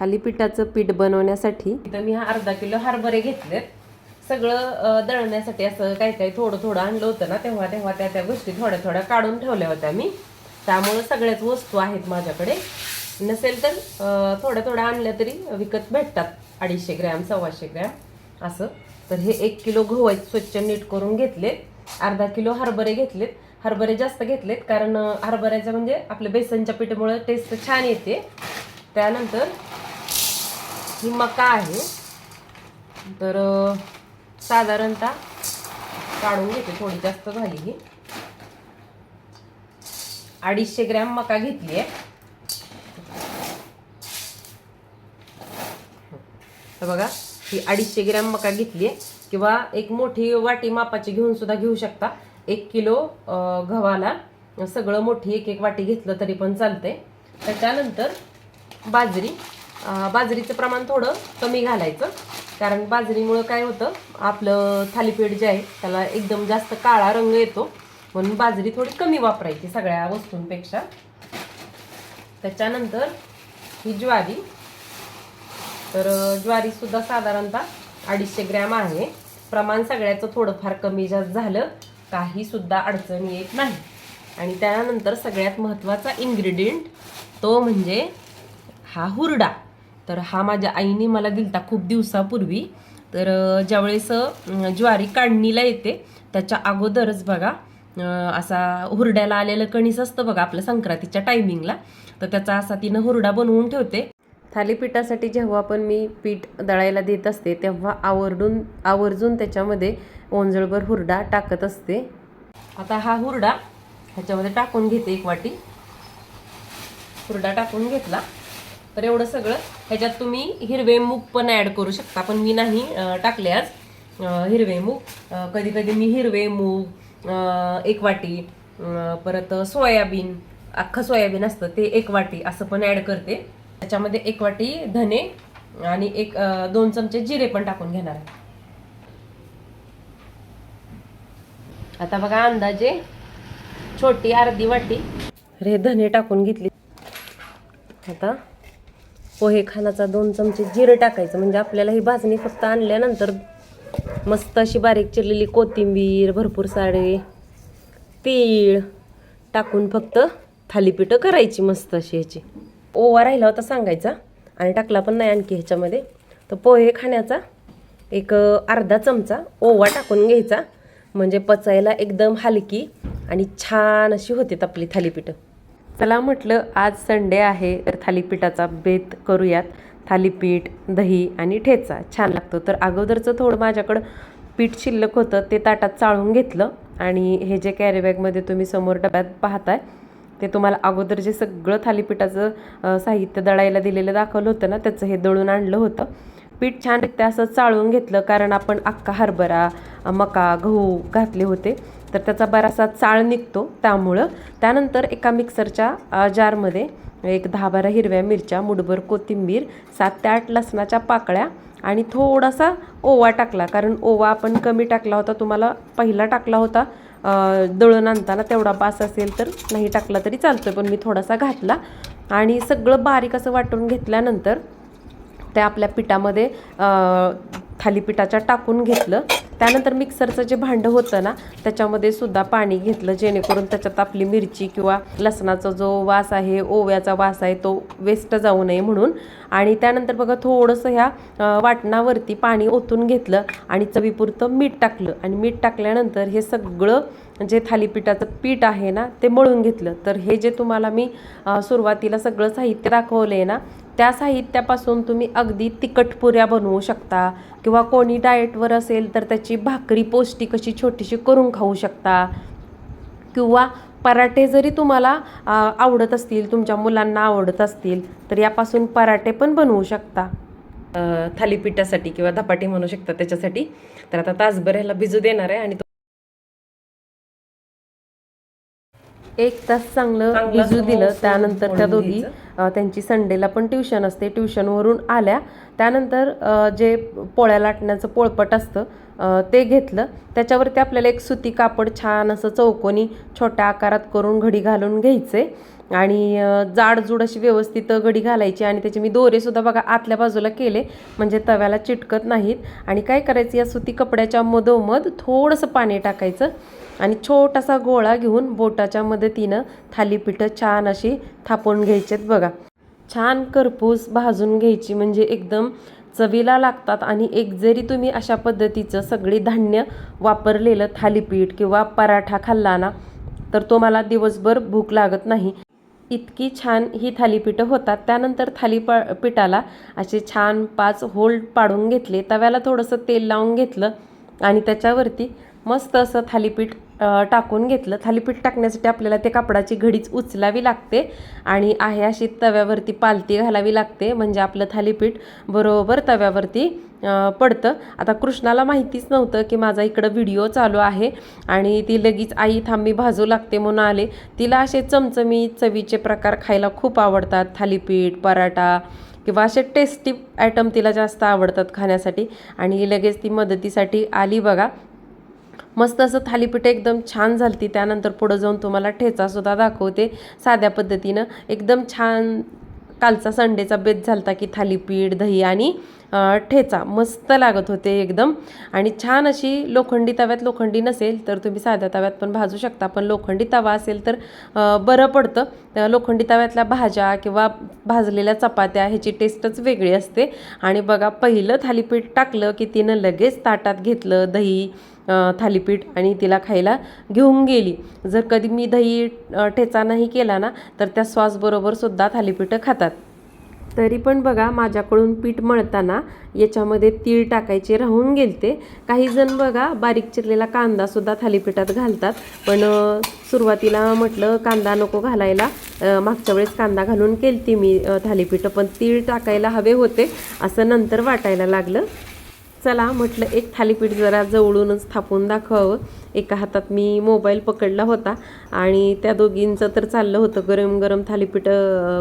थालीपीठाचं पीठ बनवण्यासाठी इथं मी हा अर्धा किलो हरभरे घेतलेत. सगळं दळण्यासाठी असं काही काही थोडं थोडं आणलं होतं ना तेव्हा तेव्हा त्या त्या गोष्टी थोड्या थोड्या काढून ठेवल्या होत्या मी. त्यामुळं सगळ्याच वस्तू आहेत माझ्याकडे. नसेल तर थोड्या थोड्या आणल्या तरी विकत भेटतात. अडीचशे ग्रॅम सव्वाशे ग्रॅम असं. तर हे एक किलो गहू आहेत स्वच्छ नीट करून घेतलेत. अर्धा किलो हरभरे घेतलेत. हरभरे जास्त घेतलेत कारण हरभऱ्याचं म्हणजे आपल्या बेसनच्या पिठामुळं टेस्ट छान येते. त्यानंतर ही मका आहे. तर साधारणतः काढून घेते थोडी जास्त झाली ही. अडीचशे ग्रॅम मका घेतली आहे. बघा ही अडीचशे ग्रॅम मका घेतली आहे. किंवा एक मोठी वाटी मापाची घेऊन सुद्धा घेऊ शकता. एक किलो गव्हाला सगळं मोठी एक एक वाटी घेतलं तरी पण चालतंय. त्याच्यानंतर बाजरी बाजरीचं प्रमाण थोडं कमी घालायचं. कारण बाजरीमुळं काय होतं आपलं थालीपीठ जे आहे त्याला एकदम जास्त काळा रंग येतो. म्हणून बाजरी थोडी कमी वापरायची सगळ्या वस्तूंपेक्षा. त्याच्यानंतर ही ज्वारी. तर ज्वारीसुद्धा साधारणतः अडीचशे ग्रॅम आहे. प्रमाण सगळ्याचं थोडंफार कमी जास्त झालं काहीसुद्धा अडचण येत नाही. आणि त्यानंतर सगळ्यात महत्त्वाचा इन्ग्रेडियंट तो म्हणजे हा हुरडा. तर हा माझ्या आईने मला दिलता खूप दिवसापूर्वी. तर ज्यावेळेस ज्वारी काढणीला येते त्याच्या अगोदरच बघा असा हुरड्याला आलेलं कणीस असतं बघा आपल्या संक्रांतीच्या टायमिंगला तर त्याचा असा तिनं हुरडा बनवून ठेवते. थालीपीठासाठी जेव्हा पण मी पीठ दळायला देत असते तेव्हा आवर्डून आवर्जून त्याच्यामध्ये ओंजळभर हुरडा टाकत असते. आता हा हुरडा ह्याच्यामध्ये टाकून घेते एक वाटी. हुरडा टाकून घेतला. तर एवढं सगळं. ह्याच्यात तुम्ही हिरवे मूग पण ॲड करू शकता पण मी नाही टाकले आज. हिरवे मूग. कधी कधी मी हिरवे मूग एक वाटी परत सोयाबीन अख्खं सोयाबीन असतं ते एक वाटी असं पण ॲड करते. त्याच्यामध्ये एक वाटी धने आणि एक दोन चमचे जिरे पण टाकून घेणार आहे. आता बघा अंदाजे छोटी अर्धी वाटी. रे धने टाकून घेतली. आता पोहे खानाचा दोन चमचे जिरं टाकायचं. म्हणजे आपल्याला ही भाजणी फक्त आणल्यानंतर मस्त अशी बारीक चिरलेली कोथिंबीर भरपूर साडे तीळ टाकून फक्त थालीपीठं करायची मस्त अशी ह्याची. ओवा राहिला होता सांगायचा आणि टाकला पण नाही आणखी ह्याच्यामध्ये. तर पोहे खाण्याचा एक अर्धा चमचा ओवा टाकून घ्यायचा. म्हणजे पचायला एकदम हलकी आणि छान अशी होते आपली थालीपीठं. चला म्हटलं आज संडे आहे तर थालीपीठाचा बेत करूयात. थालीपीठ दही आणि ठेचा. छान लागतो. तर अगोदरचं थोडं माझ्याकडं पीठ शिल्लक होतं ते ताटात चाळून घेतलं. आणि हे जे कॅरीबॅगमध्ये तुम्ही समोर डब्यात पाहताय ते तुम्हाला अगोदर जे सगळं थालीपीठाचं साहित्य दळायला दिलेलं दाखवलं होतं ना त्याचं हे दळून आणलं होतं. पीठ छानरित्या असं चाळून घेतलं कारण आपण अख्खा हरभरा मका गहू घातले होते. तर त्याचा बराचसा चाळ निघतो त्यामुळं. त्यानंतर एका मिक्सरच्या जारमध्ये एक दहा बारा हिरव्या मिरच्या मुठभर कोथिंबीर सात ते आठ लसणाच्या पाकळ्या आणि थोडासा ओवा टाकला. कारण ओवा आपण कमी टाकला होता तुम्हाला पहिला टाकला होता दळून आणताना तेवढा बास असेल तर नाही टाकला तरी चालतोय पण मी थोडासा घातला. आणि सगळं बारीक असं वाटून घेतल्यानंतर त्या आपल्या पिठामध्ये थालीपीठाच्या टाकून घेतलं. त्यानंतर मिक्सरचं जे भांडं होतं ना त्याच्यामध्ये सुद्धा पाणी घेतलं जेणेकरून त्याच्यात आपली मिरची किंवा लसणाचा जो वास आहे ओव्याचा वास आहे तो वेस्ट जाऊ नये म्हणून. आणि त्यानंतर बघा थोडंसं ह्या वाटणावरती पाणी ओतून घेतलं आणि चवीपुरतं मीठ टाकलं. आणि मीठ टाकल्यानंतर हे सगळं जे थालीपीठाचं पीठ आहे ना ते मळून घेतलं. तर हे जे तुम्हाला मी सुरुवातीला सगळं साहित्य दाखवलं आहे ना त्या साहित्यापासून तुम्ही अगदी तिखटपुऱ्या बनवू शकता. किंवा कोणी डाएटवर असेल तर त्याची भाकरी पौष्टिक अशी छोटीशी करून खाऊ शकता. किंवा पराठे जरी तुम्हाला आवडत असतील तुमच्या मुलांना आवडत असतील तर यापासून पराठे पण बनवू शकता. थालीपीठासाठी किंवा धपाटी म्हणू शकता त्याच्यासाठी. तर आता तासभर ह्याला भिजू देणार आहे आणि एक तास चांगलं भिजू दिलं त्यानंतर त्या दोघी त्यांची संडेला पण ट्युशन असते. ट्युशनवरून आल्या. त्यानंतर जे पोळ्या लाटण्याचं पोळपट असतं ते घेतलं. त्याच्यावरती आपल्याला एक सुती कापड छान असं चौकोनी छोट्या आकारात करून घडी घालून घ्यायचे. आणि जाडजूड अशी व्यवस्थित घडी घालायची आणि त्याचे मी दोरेसुद्धा बघा आतल्या बाजूला केले म्हणजे तव्याला चिटकत नाहीत. आणि काय करायचं या सुती कपड्याच्या मधोमध थोडंसं पाणी टाकायचं आणि छोटासा गोळा घेऊन बोटाच्या मदतीनं थालीपीठं छान अशी थापून घ्यायचेत बघा. छान करपूस भाजून घ्यायची म्हणजे एकदम चवीला लागतात आणि एक जरी तुम्ही अशा पद्धतीचं सगळी धान्य वापरलेलं थालीपीठ किंवा पराठा खाल्ला ना तर तो मला दिवसभर भूक लागत नाही. इतकी छान ही थालीपीठं होतात. त्यानंतर थालीपा पिठाला असे छान पाच होल्ड पाडून घेतले. तव्याला थोडंसं तेल लावून घेतलं आणि त्याच्यावरती मस्त असं थालीपीठ टाकून घेतलं. थालीपीठ टाकण्यासाठी आपल्याला ते कापडाची घडीच उचलावी लागते आणि आहे अशी तव्यावरती पालती घालावी लागते. म्हणजे आपलं थालीपीठ बरोबर तव्यावरती पडतं. आता कृष्णाला माहितीच नव्हतं की माझा इकडं व्हिडिओ चालू आहे आणि ती लगेच आई थांबी भाजू लागते म्हणून आले. तिला असे चमचमी चवीचे प्रकार खायला खूप आवडतात. थालीपीठ पराठा किंवा असे टेस्टी आयटम तिला जास्त आवडतात खाण्यासाठी. आणि लगेच ती मदतीसाठी आली बघा. मस्त असं थालीपीठ एकदम छान झालती. त्यानंतर पुढं जाऊन तुम्हाला ठेचासुद्धा दाखवते. साध्या पद्धतीनं. एकदम छान कालचा संडेचा बेत झालता की थालीपीठ दही आणि ठेचा. मस्त लागत होते एकदम. आणि छान अशी लोखंडी तव्यात लोखंडी नसेल तर तुम्ही साध्या तव्यात पण भाजू शकता. पण लोखंडी तवा असेल तर बरं पडतं. लोखंडी तव्यातल्या भाज्या किंवा भाजलेल्या चपात्या ह्याची टेस्टच वेगळी असते. आणि बघा पहिलं थालीपीठ टाकलं की तिनं लगेच ताटात घेतलं दही थालीपीठ आणि तिला खायला घेऊन गेली. जर कधी मी दही ठेचा नाही केला ना तर त्या सॉसबरोबर सुद्धा थालीपीठं खातात. तरी पण बघा माझ्याकडून पीठ मळताना याच्यामध्ये तीळ टाकायचे राहून गेलते. काही जण बघा बारीक चिरलेला कांदासुद्धा थालीपीठात घालतात. पण सुरुवातीला म्हटलं कांदा नको घालायला. मागच्या वेळेस कांदा घालून केलती मी थालीपीठं पण तीळ टाकायला हवे होते. असं नंतर वाटायला लागलं. चला म्हटलं एक थालीपीठ जरा जवळूनच थापून दाखवावं. एका हातात मी मोबाईल पकडला होता आणि त्या दोघींचं तर चाललं होतं. गरम गरम थालीपीठ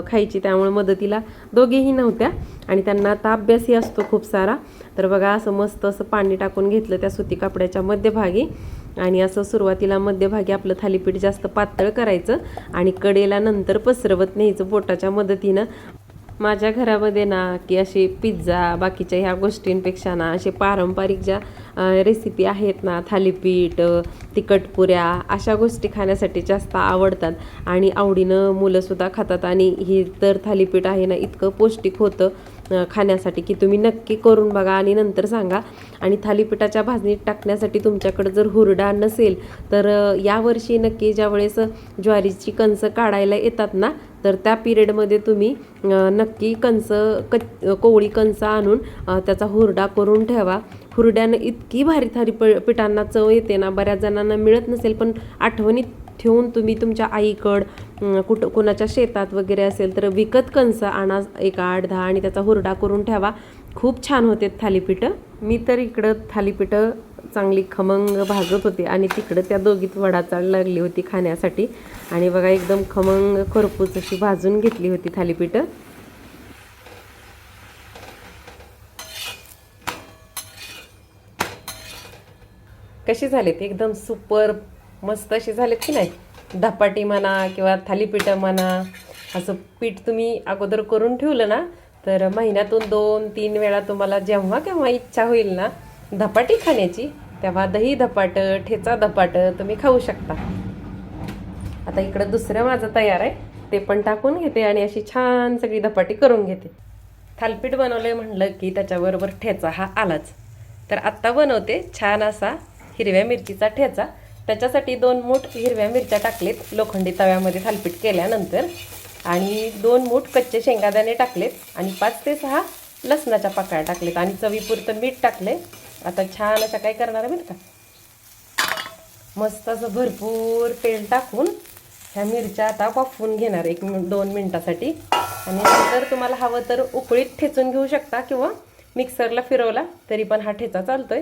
खायची त्यामुळे मदतीला दोघेही नव्हत्या आणि त्यांना आता अभ्यासही असतो खूप सारा. तर बघा असं मस्त असं पाणी टाकून घेतलं त्या सुती कापड्याच्या मध्यभागी आणि असं सुरुवातीला मध्यभागी आपलं थालीपीठ जास्त पातळ करायचं आणि कडेला नंतर पसरवत न्यायचं बोटाच्या मदतीनं. माझ्या घरामध्ये ना की असे पिझ्झा बाकीच्या ह्या गोष्टींपेक्षा ना असे पारंपरिक ज्या रेसिपी आहेत ना थालीपीठ तिखटपुऱ्या अशा गोष्टी खाण्यासाठी जास्त आवडतात. आणि आवडीनं मुलंसुद्धा खातात. आणि ही तर थालीपीठ आहे ना इतकं पौष्टिक होतं. खाण्यासाठी की तुम्ही नक्की करून बघा आणि नंतर सांगा. आणि थालीपीठाच्या भाजणीत टाकण्यासाठी तुमच्याकडे जर हुरडा नसेल तर यावर्षी नक्की ज्यावेळेस ज्वारीची कणसं काढायला येतात ना तर त्या पिरियडमध्ये तुम्ही नक्की कणस क कोवळी कणसं आणून त्याचा हुरडा करून ठेवा. हुरड्यानं इतकी भारी थारी प पिठांना चव येते ना बऱ्याच जणांना मिळत नसेल पण आठवणीत ठेवून तुम्ही तुमच्या आईकडं कुठं कोणाच्या शेतात वगैरे असेल तर विकत कणसं आणा एक आठ दहा आणि त्याचा हुरडा करून ठेवा. खूप छान होते थालीपीठं. मी तर इकडं थालीपीठं चांगली खमंग भाजत होते आणि तिकडं त्या दोघीत वडाचाळ लागली होती खाण्यासाठी. आणि बघा एकदम खमंग खरपूस अशी भाजून घेतली होती थालीपीठं. कशी झालीत? एकदम सुपर मस्त अशी झालीत की नाही? धपाटी म्हणा किंवा थालीपीठं म्हणा असं पीठ तुम्ही अगोदर करून ठेवलं ना तर महिन्यातून दोन तीन वेळा तुम्हाला जेव्हा केव्हा इच्छा होईल ना धपाटी खाण्याची तेव्हा दही धपाट ठेचा धपाट तुम्ही खाऊ शकता. आता इकडं दुसरं माझं तयार आहे ते पण टाकून घेते आणि अशी छान सगळी धपाटी करून घेते. थालपीठ बनवलंय म्हणलं की त्याच्याबरोबर ठेचा हा आलाच. तर आत्ता बनवते छान असा हिरव्या मिरचीचा ठेचा. त्याच्यासाठी दोन मूठ हिरव्या मिरच्या टाकलेत लोखंडी तव्यामध्ये थालपीठ केल्यानंतर. आणि दोन मूठ कच्चे शेंगादाणे टाकलेत आणि पाच ते सहा लसणाच्या पाकळ्या टाकलेत. आणि चवीपुरतं मीठ टाकले आता छान असं काय करणार आहे माहिती का? मस्त असं भरपूर तेल टाकून ह्या मिरच्या आता वाफवून घेणार एक दोन मिनटासाठी. आणि नंतर तुम्हाला हवं तर उकळीत ठेचून घेऊ शकता किंवा मिक्सरला फिरवला तरी पण हा ठेचा चालतोय.